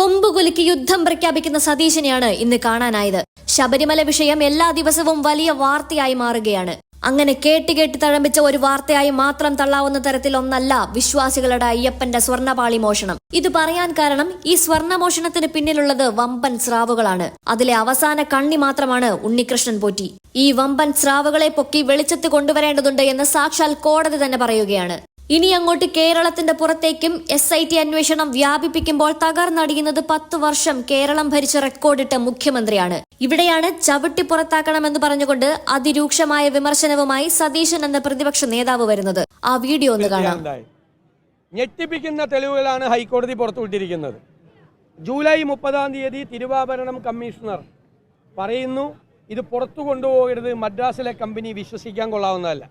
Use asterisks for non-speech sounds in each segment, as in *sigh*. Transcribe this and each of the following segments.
കൊമ്പുകുലുക്കി യുദ്ധം പ്രഖ്യാപിക്കുന്ന സതീശനെയാണ് ഇന്ന് കാണാനായത്. ശബരിമല വിഷയം എല്ലാ ദിവസവും വലിയ വാർത്തയായി മാറുകയാണ്. അങ്ങനെ കേട്ട് കേട്ട് തഴമ്പിച്ച ഒരു വാർത്തയായി മാത്രം തള്ളാവുന്ന തരത്തിൽ ഒന്നല്ല വിശ്വാസികളുടെ അയ്യപ്പന്റെ സ്വർണപാളി മോഷണം. ഇത് പറയാൻ കാരണം ഈ സ്വർണ മോഷണത്തിന് പിന്നിലുള്ളത് വമ്പൻ സ്രാവുകളാണ്. അതിലെ അവസാന കണ്ണി മാത്രമാണ് ഉണ്ണികൃഷ്ണൻ പോറ്റി. ഈ വമ്പൻ സ്രാവുകളെ പൊക്കി വെളിച്ചത്ത് കൊണ്ടുവരേണ്ടതുണ്ട് എന്ന് സാക്ഷാൽ കോടതി തന്നെ പറയുകയാണ്. ഇനി അങ്ങോട്ട് കേരളത്തിന്റെ പുറത്തേക്കും എസ് ഐ ടി അന്വേഷണം വ്യാപിപ്പിക്കുമ്പോൾ തകർന്നടിയുന്നത് പത്ത് വർഷം കേരളം ഭരിച്ച റെക്കോർഡിട്ട മുഖ്യമന്ത്രിയാണ്. ഇവിടെയാണ് ചവിട്ടി പുറത്താക്കണമെന്ന് പറഞ്ഞുകൊണ്ട് അതിരൂക്ഷമായ വിമർശനവുമായി സതീശൻ എന്ന പ്രതിപക്ഷ നേതാവ് വരുന്നത്. ആ വീഡിയോ ഒന്ന് കാണാം. ഞെട്ടിപ്പിക്കുന്ന തെളിവുകളാണ് ഹൈക്കോടതി പുറത്തുവിട്ടിരിക്കുന്നത്. ജൂലൈ മുപ്പതാം തീയതി തിരുവാഭരണം കമ്മീഷണർ പറയുന്നു ഇത് പുറത്തു കൊണ്ടുപോകരുത് മദ്രാസിലെ കമ്പനി വിശ്വസിക്കാൻ കൊള്ളാവുന്നതല്ല.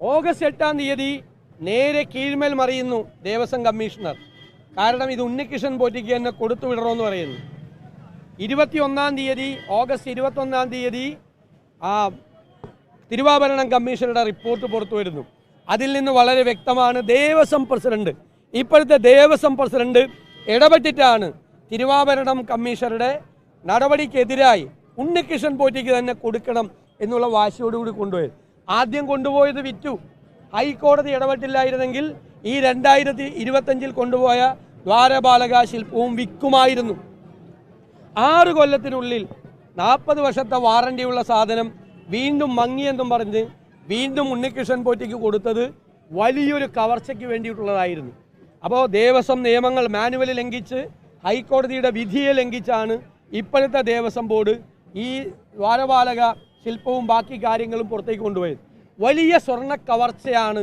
ഓഗസ്റ്റ് എട്ടാം തീയതി നേരെ കീഴ്മേൽ മറിയുന്നു ദേവസ്വം കമ്മീഷണർ. കാരണം ഇത് ഉണ്ണികൃഷ്ണൻ പോറ്റിക്ക് തന്നെ കൊടുത്തു വിടണമെന്ന് പറയുന്നു. ഇരുപത്തിയൊന്നാം തീയതി ഓഗസ്റ്റ് ഇരുപത്തൊന്നാം തീയതി ആ തിരുവാഭരണം കമ്മീഷണറുടെ റിപ്പോർട്ട് പുറത്തു വരുന്നു. അതിൽ നിന്ന് വളരെ വ്യക്തമാണ് ദേവസ്വം പ്രസിഡന്റ്. ഇപ്പോഴത്തെ ദേവസ്വം പ്രസിഡന്റ് ഇടപെട്ടിട്ടാണ് തിരുവാഭരണം കമ്മീഷണറുടെ നടപടിക്കെതിരായി ഉണ്ണികൃഷ്ണൻ പോറ്റിക്ക് തന്നെ കൊടുക്കണം എന്നുള്ള വാശിയോടുകൂടി കൊണ്ടുപോയത്. ആദ്യം കൊണ്ടുപോയത് വിറ്റു. ഹൈക്കോടതി ഇടപെട്ടില്ലായിരുന്നെങ്കിൽ ഈ രണ്ടായിരത്തി ഇരുപത്തഞ്ചിൽ കൊണ്ടുപോയ ദ്വാരപാലക ശില്പവും വിൽക്കുമായിരുന്നു ആറ് കൊല്ലത്തിനുള്ളിൽ നാൽപ്പത് വർഷത്തെ വാറണ്ടിയുള്ള സാധനം വീണ്ടും മങ്ങിയെന്നും പറഞ്ഞ് വീണ്ടും ഉണ്ണികൃഷ്ണൻ പോറ്റിക്ക് കൊടുത്തത് വലിയൊരു കവർച്ചയ്ക്ക് വേണ്ടിയിട്ടുള്ളതായിരുന്നു. അപ്പോൾ ദേവസ്വം നിയമങ്ങൾ മാനുവൽ ലംഘിച്ച് ഹൈക്കോടതിയുടെ വിധിയെ ലംഘിച്ചാണ് ഇപ്പോഴത്തെ ദേവസ്വം ബോർഡ് ഈ ദ്വാരപാലക ശില്പവും ബാക്കി കാര്യങ്ങളും പുറത്തേക്ക് കൊണ്ടുപോയത് വലിയ സ്വർണ കവർച്ചയാണ്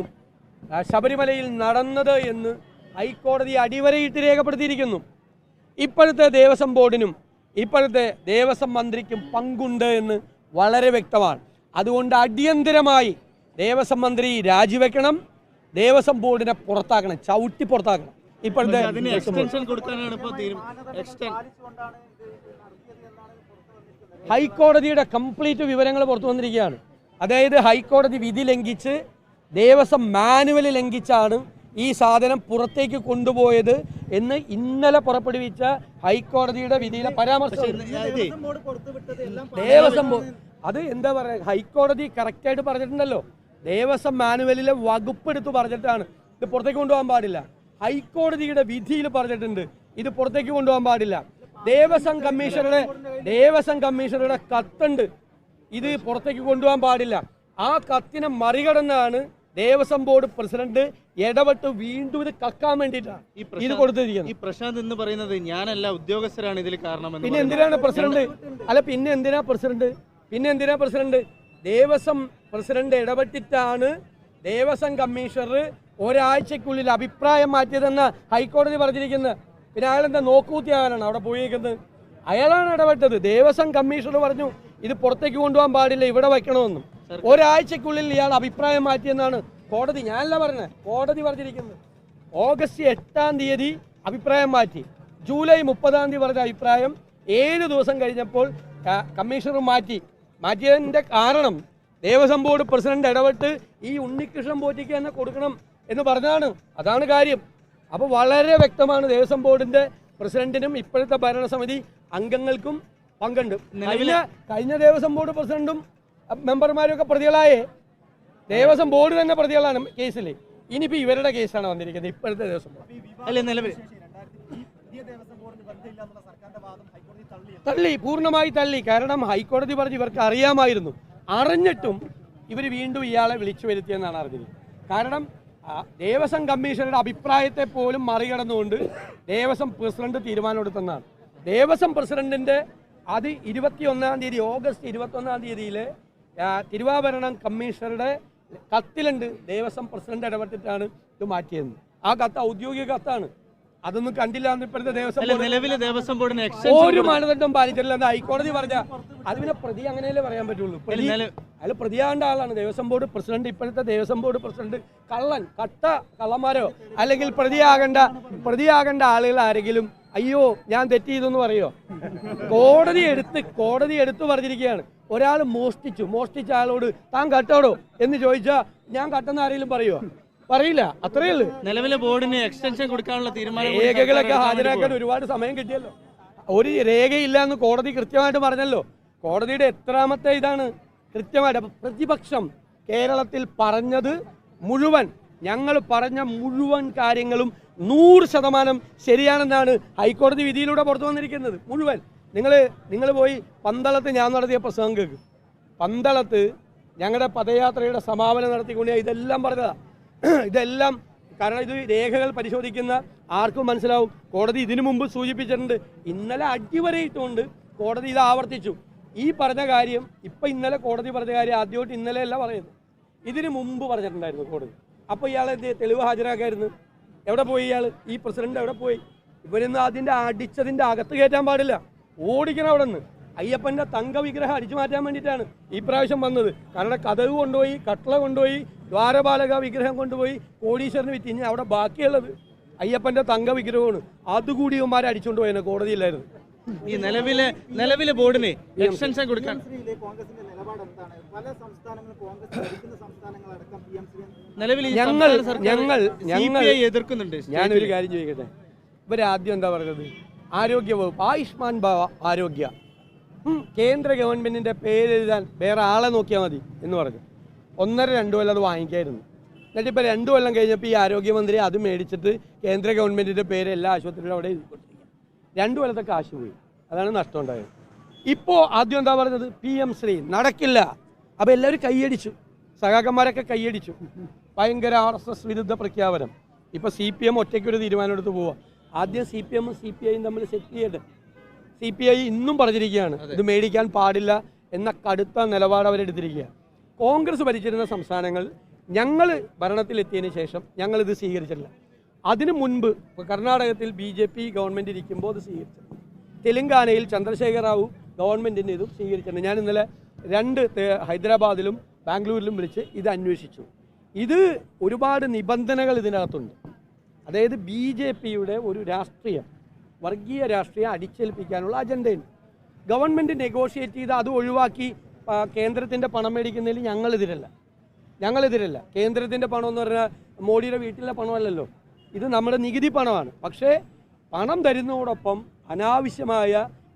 ശബരിമലയിൽ നടന്നത് എന്ന് ഹൈക്കോടതി അടിവരയിട്ട് രേഖപ്പെടുത്തിയിരിക്കുന്നു. ഇപ്പോഴത്തെ ദേവസ്വം ബോർഡിനും ഇപ്പോഴത്തെ ദേവസ്വം മന്ത്രിക്കും പങ്കുണ്ട് എന്ന് വളരെ വ്യക്തമാണ്. അതുകൊണ്ട് അടിയന്തിരമായി ദേവസ്വം മന്ത്രി രാജിവെക്കണം ദേവസ്വം ബോർഡിനെ പുറത്താക്കണം ചവിട്ടി പുറത്താക്കണം. ഇപ്പോഴത്തെ അതിന് ദേവസ്വം ബോർഡ്. എക്സ്റ്റൻഷൻ കൊടുക്കാനാണ് ഇപ്പോൾ എക്സ്റ്റൻ ഹൈക്കോടതിയുടെ കംപ്ലീറ്റ് വിവരങ്ങൾ പുറത്തു വന്നിരിക്കുകയാണ്. അതായത് ഹൈക്കോടതി വിധി ലംഘിച്ച് ദേവസ്വം മാനുവൽ ലംഘിച്ചാണ് ഈ സാധനം പുറത്തേക്ക് കൊണ്ടുപോയത് എന്ന് ഇന്നലെ പുറപ്പെടുവിച്ച ഹൈക്കോടതിയുടെ വിധിയിലെ പരാമർശം. ദേവസ്വം അത് എന്താ പറയുക ഹൈക്കോടതി കറക്റ്റായിട്ട് പറഞ്ഞിട്ടുണ്ടല്ലോ. ദേവസ്വം മാനുവലിലെ വകുപ്പ് എടുത്ത് പറഞ്ഞിട്ടാണ്. ഇത് പുറത്തേക്ക് കൊണ്ടുപോകാൻ പാടില്ല. ഹൈക്കോടതിയുടെ വിധിയിൽ പറഞ്ഞിട്ടുണ്ട്. ഇത് പുറത്തേക്ക് കൊണ്ടുപോകാൻ പാടില്ല. ദേവസ്വം കമ്മീഷണറുടെ ദേവസ്വം കമ്മീഷണറുടെ കത്തുണ്ട്. ഇത് പുറത്തേക്ക് കൊണ്ടുപോകാൻ പാടില്ല. ആ കത്തിനെ മറികടന്നാണ് ദേവസ്വം ബോർഡ് പ്രസിഡന്റ് ഇടപെട്ട് വീണ്ടും ഇത് കക്കാൻ വേണ്ടിയിട്ടാണ് ഇത് കൊടുത്തിരിക്കുന്നത്. ഈ പ്രശാന്ത് എന്ന് പറയുന്നത് ഞാനല്ല ഉദ്യോഗസ്ഥരാണ് ഇതിൽ കാരണം പിന്നെ എന്തിനാണ് പ്രസിഡന്റ്? അല്ല പിന്നെ എന്തിനാ പ്രസിഡന്റ്? പിന്നെ എന്തിനാ പ്രസിഡന്റ്? ദേവസ്വം പ്രസിഡന്റ് ഇടപെട്ടിട്ടാണ് ദേവസ്വം കമ്മീഷണർ ഒരാഴ്ചക്കുള്ളിൽ അഭിപ്രായം മാറ്റിയതെന്ന് ഹൈക്കോടതി പറഞ്ഞിരിക്കുന്നത്. പിന്നെ അയാൾ എന്താ നോക്കൂത്തിയാകാനാണ് അവിടെ പോയിരിക്കുന്നത് അയാളാണ് ഇടപെട്ടത്. ദേവസ്വം കമ്മീഷണർ പറഞ്ഞു ഇത് പുറത്തേക്ക് കൊണ്ടുപോകാൻ പാടില്ല ഇവിടെ വയ്ക്കണമെന്നും. ഒരാഴ്ചക്കുള്ളിൽ ഇയാൾ അഭിപ്രായം മാറ്റിയെന്നാണ് കോടതി ഞാനല്ല പറഞ്ഞത് കോടതി പറഞ്ഞിരിക്കുന്നത്. ഓഗസ്റ്റ് എട്ടാം തീയതി അഭിപ്രായം മാറ്റി. ജൂലൈ മുപ്പതാം തീയതി പറഞ്ഞ അഭിപ്രായം ഏഴ് ദിവസം കഴിഞ്ഞപ്പോൾ കമ്മീഷണർ മാറ്റി. മാറ്റിയതിന്റെ കാരണം ദേവസ്വം ബോർഡ് പ്രസിഡന്റ് ഇടപെട്ട് ഈ ഉണ്ണികൃഷ്ണൻ പോറ്റിക്ക് തന്നെ കൊടുക്കണം എന്ന് പറഞ്ഞതാണ്. അതാണ് കാര്യം. അപ്പോൾ വളരെ വ്യക്തമാണ് ദേവസ്വം ബോർഡിന്റെ പ്രസിഡന്റിനും ഇപ്പോഴത്തെ ഭരണസമിതി അംഗങ്ങൾക്കും പങ്കുണ്ട്. കഴിഞ്ഞ കഴിഞ്ഞ ദേവസ്വം ബോർഡ് പ്രസിഡന്റും മെമ്പർമാരും ഒക്കെ പ്രതികളായേ. ദേവസ്വം ബോർഡ് തന്നെ പ്രതികളാണ് കേസിൽ ഇനിയിപ്പോൾ ഇവരുടെ കേസാണ് വന്നിരിക്കുന്നത് ഇപ്പോഴത്തെ ദേവസ്വം അല്ല നിലവിൽ. തള്ളി പൂർണമായി തള്ളി. കാരണം ഹൈക്കോടതി പറഞ്ഞ് ഇവർക്ക് അറിയാമായിരുന്നു. അറിഞ്ഞിട്ടും ഇവർ വീണ്ടും ഇയാളെ വിളിച്ചു വരുത്തിയെന്നാണ് അറിഞ്ഞത് കാരണം ദേവസ്വം കമ്മീഷണറുടെ അഭിപ്രായത്തെ പോലും മറികടന്നുകൊണ്ട് ദേവസ്വം പ്രസിഡന്റ് തീരുമാനമെടുത്തെന്നാണ് ദേവസ്വം പ്രസിഡന്റിന്റെ അത് ഇരുപത്തിയൊന്നാം തീയതി ഓഗസ്റ്റ് ഇരുപത്തൊന്നാം തീയതിയിൽ തിരുവാഭരണം കമ്മീഷണറുടെ കത്തിലുണ്ട്. ദേവസ്വം പ്രസിഡന്റ് ഇടപെട്ടിട്ടാണ് ഇത് മാറ്റിയത്. ആ കത്ത് ഔദ്യോഗിക കത്താണ്. അതൊന്നും കണ്ടില്ല എന്ന് ഇപ്പോഴത്തെ ദേവസ്വം നിലവിലെ ദേവസ്വം ബോർഡിന് ഒരു മാനദണ്ഡം പാലിച്ചിട്ടില്ല. എന്ന് ഹൈക്കോടതി പറഞ്ഞ അത് പിന്നെ പ്രതി അങ്ങനെയല്ലേ പറയാൻ പറ്റുള്ളൂ. അയാൾ പ്രതിയാകേണ്ട ആളാണ്. ദേവസ്വം ബോർഡ് പ്രസിഡന്റ് ഇപ്പോഴത്തെ ദേവസ്വം ബോർഡ് പ്രസിഡന്റ് കള്ളൻ കട്ട കള്ളന്മാരോ? അല്ലെങ്കിൽ പ്രതിയാകേണ്ട പ്രതിയാകേണ്ട ആളുകൾ ആരെങ്കിലും? അയ്യോ ഞാൻ തെറ്റ് ചെയ്തെന്ന് പറയോ? കോടതി എടുത്ത് കോടതി എടുത്തു പറഞ്ഞിരിക്കുകയാണ്. ഒരാൾ മോഷ്ടിച്ചു. മോഷ്ടിച്ച ആളോട് താൻ കട്ടോടോ? എന്ന് ചോദിച്ചാൽ ഞാൻ കട്ടെന്ന് ആരെങ്കിലും പറയുമോ പറയില്ല. അത്രയേ ഉള്ളൂ. നിലവിലെ ബോർഡിന് എക്സ്റ്റൻഷൻ കൊടുക്കാനുള്ള തീരുമാനം രേഖകളൊക്കെ ഹാജരാക്കാൻ ഒരുപാട് സമയം കിട്ടിയല്ലോ. ഒരു രേഖയില്ല എന്ന് കോടതി കൃത്യമായിട്ട് പറഞ്ഞല്ലോ. കോടതിയുടെ എത്രാമത്തെ ഇതാണ്? കൃത്യമായിട്ട് പ്രതിപക്ഷം കേരളത്തിൽ പറഞ്ഞത് മുഴുവൻ ഞങ്ങൾ പറഞ്ഞ മുഴുവൻ കാര്യങ്ങളും നൂറ് ശതമാനം ശരിയാണെന്നാണ് ഹൈക്കോടതി വിധിയിലൂടെ പുറത്തു വന്നിരിക്കുന്നത്. മുഴുവൻ. നിങ്ങൾ നിങ്ങൾ പോയി പന്തളത്ത് ഞാൻ നടത്തിയ പ്രസംഗം കേൾക്കും പന്തളത്ത് ഞങ്ങളുടെ പദയാത്രയുടെ സമാപനം നടത്തിക്കൊണ്ട് ഇതെല്ലാം പറഞ്ഞതാണ് *clears throat* ഇതെല്ലാം കാരണം ഇത് രേഖകൾ പരിശോധിക്കുന്ന ആർക്കും മനസ്സിലാവും. കോടതി ഇതിനു മുമ്പ് സൂചിപ്പിച്ചിട്ടുണ്ട്. ഇന്നലെ അടിവരയിട്ടുകൊണ്ട് കോടതി ഇത് ആവർത്തിച്ചു. ഈ പറഞ്ഞ കാര്യം ഇപ്പം ഇന്നലെ കോടതി പറഞ്ഞ കാര്യം ആദ്യമായിട്ട് ഇന്നലെ അല്ല പറയുന്നത്. ഇതിനു മുമ്പ് പറഞ്ഞിട്ടുണ്ടായിരുന്നു കോടതി. അപ്പോൾ ഇയാൾ എന്ത്? തെളിവ് ഹാജരാക്കായിരുന്നു. എവിടെ പോയി ഇയാൾ? ഈ പ്രസിഡന്റ് എവിടെ പോയി? ഇവരൊന്നും അതിന്റെ അടിച്ചതിന്റെ അകത്ത് കയറ്റാൻ പാടില്ല. ഓടിക്കണം അവിടെ നിന്ന് അയ്യപ്പന്റെ തങ്ക വിഗ്രഹം അടിച്ചു മാറ്റാൻ വേണ്ടിയിട്ടാണ് ഈ പ്രാവശ്യം വന്നത്. കാരണം കഥവ് കൊണ്ടുപോയി കട്ടള കൊണ്ടുപോയി ദ്വാരപാലക വിഗ്രഹം കൊണ്ടുപോയി കോടീശ്വരന് വിറ്റ്. ഇനി അവിടെ ബാക്കിയുള്ളത് അയ്യപ്പന്റെ തങ്ക വിഗ്രഹമാണ് അതുകൂടി ഇവന്മാരെ അടിച്ചുകൊണ്ട് പോയത് കോടതിയിലായിരുന്നു ഈ നിലവിലെ നിലവിലെ ബോർഡിന് എക്സ്റ്റൻഷൻ കൊടുക്കാൻ. നിലവിൽ ഞങ്ങൾ ഞങ്ങൾ ഞങ്ങൾ എതിർക്കുന്നുണ്ട് ഞാനൊരു കാര്യം ചോദിക്കട്ടെ? ഇവരാദ്യം എന്താ പറയുന്നത് ആരോഗ്യ വകുപ്പ് ആയുഷ്മാൻ ഭാവ ആരോഗ്യ. കേന്ദ്ര ഗവൺമെന്റിന്റെ പേരെഴുതാൻ വേറെ ആളെ നോക്കിയാൽ മതി എന്ന് പറഞ്ഞു. ഒന്നര രണ്ടു കൊല്ലം അത് വാങ്ങിക്കായിരുന്നു. എന്നിട്ട് ഇപ്പോൾ രണ്ടു കൊല്ലം കഴിഞ്ഞപ്പോൾ ഈ ആരോഗ്യമന്ത്രി അത് മേടിച്ചിട്ട് കേന്ദ്ര ഗവൺമെന്റിന്റെ പേര് എല്ലാ ആശുപത്രിയിലും അവിടെ എഴുതി കൊടുത്തിരിക്കുക രണ്ടു കൊല്ലത്തെ കാശ് പോയി. അതാണ് നഷ്ടം ഉണ്ടായത്. ഇപ്പോൾ ആദ്യം എന്താ പറഞ്ഞത്? P M Shri. നടക്കില്ല. അപ്പോൾ എല്ലാവരും കൈയടിച്ചു. സഹാകന്മാരൊക്കെ കൈയടിച്ചു. ഭയങ്കര ആർ എസ് എസ് വിരുദ്ധ പ്രഖ്യാപനം. ഇപ്പോൾ സി പി എം ഒറ്റയ്ക്കൊരു തീരുമാനം എടുത്ത് പോവാം. ആദ്യം സി പി എമ്മും സി പി ഐയും തമ്മിൽ സെറ്റ് ചെയ്യട്ടെ. സി പി ഐ ഇന്നും പറഞ്ഞിരിക്കുകയാണ്. ഇത് മേടിക്കാൻ പാടില്ല എന്ന കടുത്ത നിലപാട് അവരെടുത്തിരിക്കുക കോൺഗ്രസ് ഭരിച്ചിരുന്ന സംസ്ഥാനങ്ങൾ ഞങ്ങൾ ഭരണത്തിലെത്തിയതിന് ശേഷം ഞങ്ങളിത് സ്വീകരിച്ചിട്ടില്ല. അതിനു മുൻപ് കർണാടകത്തിൽ ബി ജെ പി ഗവൺമെന്റ് ഇരിക്കുമ്പോൾ അത് സ്വീകരിച്ചത് തെലങ്കാനയിൽ ചന്ദ്രശേഖർ റാവു ഗവൺമെന്റിന്റെ ഇതും സ്വീകരിച്ചിട്ടുണ്ട്. ഞാൻ ഇന്നലെ രണ്ട് ഹൈദരാബാദിലും ബാംഗ്ലൂരിലും വിളിച്ച് ഇത് അന്വേഷിച്ചു. ഇത് ഒരുപാട് നിബന്ധനകൾ ഇതിനകത്തുണ്ട്. അതായത് ബി ജെ പിയുടെ ഒരു രാഷ്ട്രീയം വർഗീയ രാഷ്ട്രീയം അടിച്ചേൽപ്പിക്കാനുള്ള അജണ്ടയുണ്ട്. ഗവൺമെന്റ് നെഗോഷിയേറ്റ് ചെയ്ത് അത് ഒഴിവാക്കി കേന്ദ്രത്തിന്റെ പണം മേടിക്കുന്നതിൽ ഞങ്ങളെതിരല്ല. ഞങ്ങളെതിരല്ല. കേന്ദ്രത്തിന്റെ പണം എന്ന് പറഞ്ഞാൽ മോഡിയുടെ വീട്ടിലെ പണമല്ലല്ലോ. ഇത് നമ്മുടെ നികുതി പണമാണ്. പക്ഷേ പണം തരുന്നതോടൊപ്പം അനാവശ്യമായ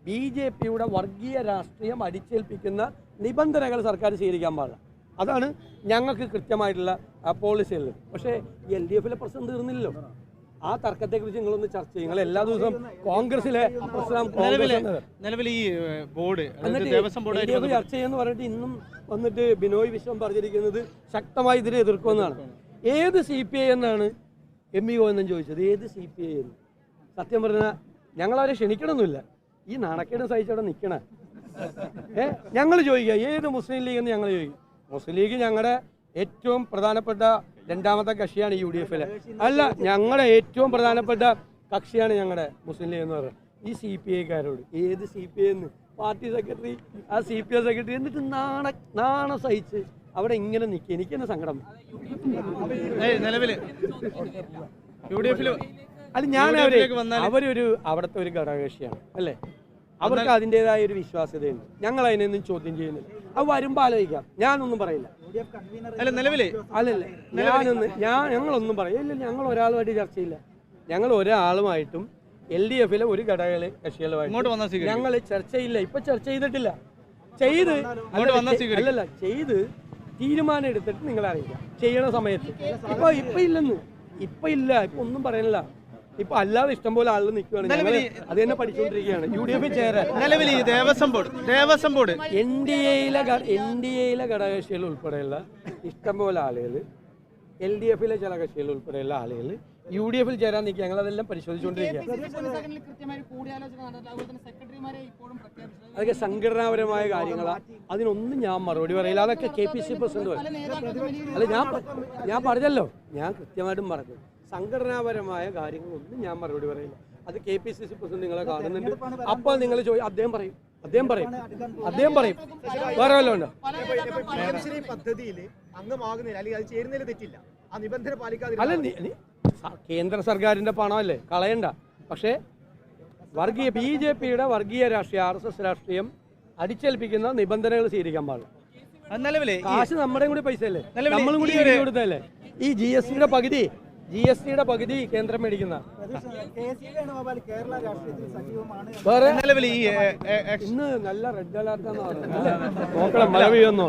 ബി ജെ പിയുടെ വർഗീയ രാഷ്ട്രീയം അടിച്ചേൽപ്പിക്കുന്ന നിബന്ധനകൾ സർക്കാർ സ്വീകരിക്കാൻ പാടില്ല. അതാണ് ഞങ്ങൾക്ക് കൃത്യമായിട്ടുള്ള പോളിസികളിൽ പക്ഷേ എൽ ഡി എഫിലെ പ്രശ്നം തീർന്നില്ലല്ലോ. ആ തർക്കത്തെക്കുറിച്ച് നിങ്ങളൊന്ന് ചർച്ച ചെയ്യും. നിങ്ങൾ എല്ലാ ദിവസവും കോൺഗ്രസിലെ പ്രശ്നം നിലവിലെ നിലവിൽ ഈ ബോർഡ് ദേവസ്വം ചർച്ച ചെയ്യുന്ന പറഞ്ഞിട്ട് ഇന്നും വന്നിട്ട് ബിനോയ് വിശ്വം പറഞ്ഞിരിക്കുന്നത് ശക്തമായി ഇതിനെ എതിർക്കുമെന്നാണ്. ഏത് സി പി ഐ എന്നാണ് എം ഇ ഒ എന്നും ചോദിച്ചത് ഏത് സി പി ഐ എന്ന്? സത്യം പറഞ്ഞാൽ ഞങ്ങളവരെ ക്ഷണിക്കണമെന്നില്ല ഈ നാണക്കേട് സഹിച്ചവിടെ നിൽക്കണേ ഏ ഞങ്ങൾ ചോദിക്കുക ഏത് മുസ്ലിം ലീഗ് എന്ന് ഞങ്ങൾ ചോദിക്കും? മുസ്ലിം ലീഗ് ഞങ്ങളുടെ ഏറ്റവും പ്രധാനപ്പെട്ട രണ്ടാമത്തെ കക്ഷിയാണ് യു ഡി എഫിലെ. അല്ല ഞങ്ങളുടെ ഏറ്റവും പ്രധാനപ്പെട്ട കക്ഷിയാണ് ഞങ്ങളുടെ മുസ്ലിം ലീഗ് എന്ന് പറയുന്നത്. ഈ സി പി ഐക്കാരോട് ഏത് സി പി ഐ എന്ന്? പാർട്ടി സെക്രട്ടറി ആ സി പി ഐ സെക്രട്ടറി എന്നിട്ട് നാണ നാണം സഹിച്ച് അവിടെ ഇങ്ങനെ നിൽക്കുക എനിക്ക് തന്നെ സങ്കടം? യു ഡി എഫിൽ അല്ല ഞാൻ അവർ അവരൊരു അവിടുത്തെ ഒരു ഘടകകക്ഷിയാണ് അല്ലേ? അവർക്ക് അതിന്റെതായ ഒരു വിശ്വാസ്യതയുണ്ട്. ഞങ്ങൾ അതിനൊന്നും ചോദ്യം ചെയ്യുന്നില്ല. അത് വരുമ്പോൾ ആലോചിക്കാം. ഞാനൊന്നും പറയില്ല. അല്ല നിലവിൽ. അല്ലല്ല. ഞാനൊന്ന് ഞാൻ ഞങ്ങളൊന്നും പറയില്ല. ഞങ്ങൾ ഒരാളുമായിട്ട് ചർച്ചയില്ല. ഞങ്ങൾ ഒരാളുമായിട്ടും എൽ ഡി എഫിലെ ഒരു ഘടക കക്ഷികളുമായിട്ട് ഞങ്ങൾ ചർച്ചയില്ല. ഇപ്പൊ ചർച്ച ചെയ്തിട്ടില്ല. ചെയ്ത് അല്ലല്ല ചെയ്ത് തീരുമാനം എടുത്തിട്ട് നിങ്ങൾ അറിയിക്കാം ചെയ്യണ സമയത്ത്. ഇപ്പൊ ഇപ്പൊ ഇല്ലെന്ന്. ഇപ്പൊ ഇല്ല. ഇപ്പൊ ഒന്നും പറയാനില്ല ഇപ്പൊ അല്ലാതെ ഇഷ്ടംപോലെ ആളുകൾ നിൽക്കുകയാണ്. ഞങ്ങൾ അത് തന്നെ പഠിച്ചുകൊണ്ടിരിക്കുകയാണ്. യു ഡി എഫിൽ ചേരാൻ. നിലവിൽ Devaswom board Devaswom board. N D എയിലെ എൻ ഡി എയിലെ ഘടകകക്ഷികൾ ഉൾപ്പെടെയുള്ള ഇഷ്ടംപോലെ ആളുകൾ എൽ ഡി എഫിലെ ചില കക്ഷികൾ ഉൾപ്പെടെയുള്ള ആളുകൾ യു ഡി എഫിൽ ചേരാൻ നിൽക്കുക. ഞങ്ങൾ അതെല്ലാം പരിശോധിച്ചുകൊണ്ടിരിക്കുക. അതൊക്കെ സംഘടനാപരമായ കാര്യങ്ങളാണ് അതിനൊന്നും ഞാൻ മറുപടി പറയില്ല. അതൊക്കെ കെ പി സി പ്രസിഡന്റ് പറയും. അല്ല ഞാൻ ഞാൻ പറഞ്ഞല്ലോ. ഞാൻ കൃത്യമായിട്ടും പറഞ്ഞു. സംഘടനാപരമായ കാര്യങ്ങളൊന്നും ഞാൻ മറുപടി പറയില്ല. അത് K P C C president നിങ്ങളെ കാണുന്നുണ്ട്. അപ്പോൾ നിങ്ങൾ ചോദി അദ്ദേഹം പറയും. അദ്ദേഹം പറയും. അദ്ദേഹം പറയും. വേറെ വല്ലതും പദ്ധതിയിൽ അംഗമാകുന്നതിൽ അല്ലെങ്കിൽ അത് ചേരുന്നതിൽ തെറ്റില്ല. ആ നിബന്ധന പാലിക്കാതെ അല്ല കേന്ദ്ര സർക്കാരിന്റെ പണമല്ലേ? കളയണ്ട. പക്ഷേ വർഗീയ ബി ജെ പിയുടെ വർഗീയ രാഷ്ട്രീയം ആർ എസ് എസ് രാഷ്ട്രീയം അടിച്ചേൽപ്പിക്കുന്ന നിബന്ധനകൾ സ്വീകരിക്കാൻ പാടില്ല. നിലവിലെ കാശ് നമ്മുടെയും കൂടി പൈസ അല്ലേ നമ്മളും കൂടി കൊടുത്തല്ലേ ഈ ജി എസ് ടിയുടെ പകുതി ജി എസ് ടിയുടെ പകുതി കേന്ദ്രം മേടിക്കുന്ന വേറെ ഇന്ന് നല്ല റെഡ് അലർട്ട് നോക്കണം മഴ പെയ്യുന്നു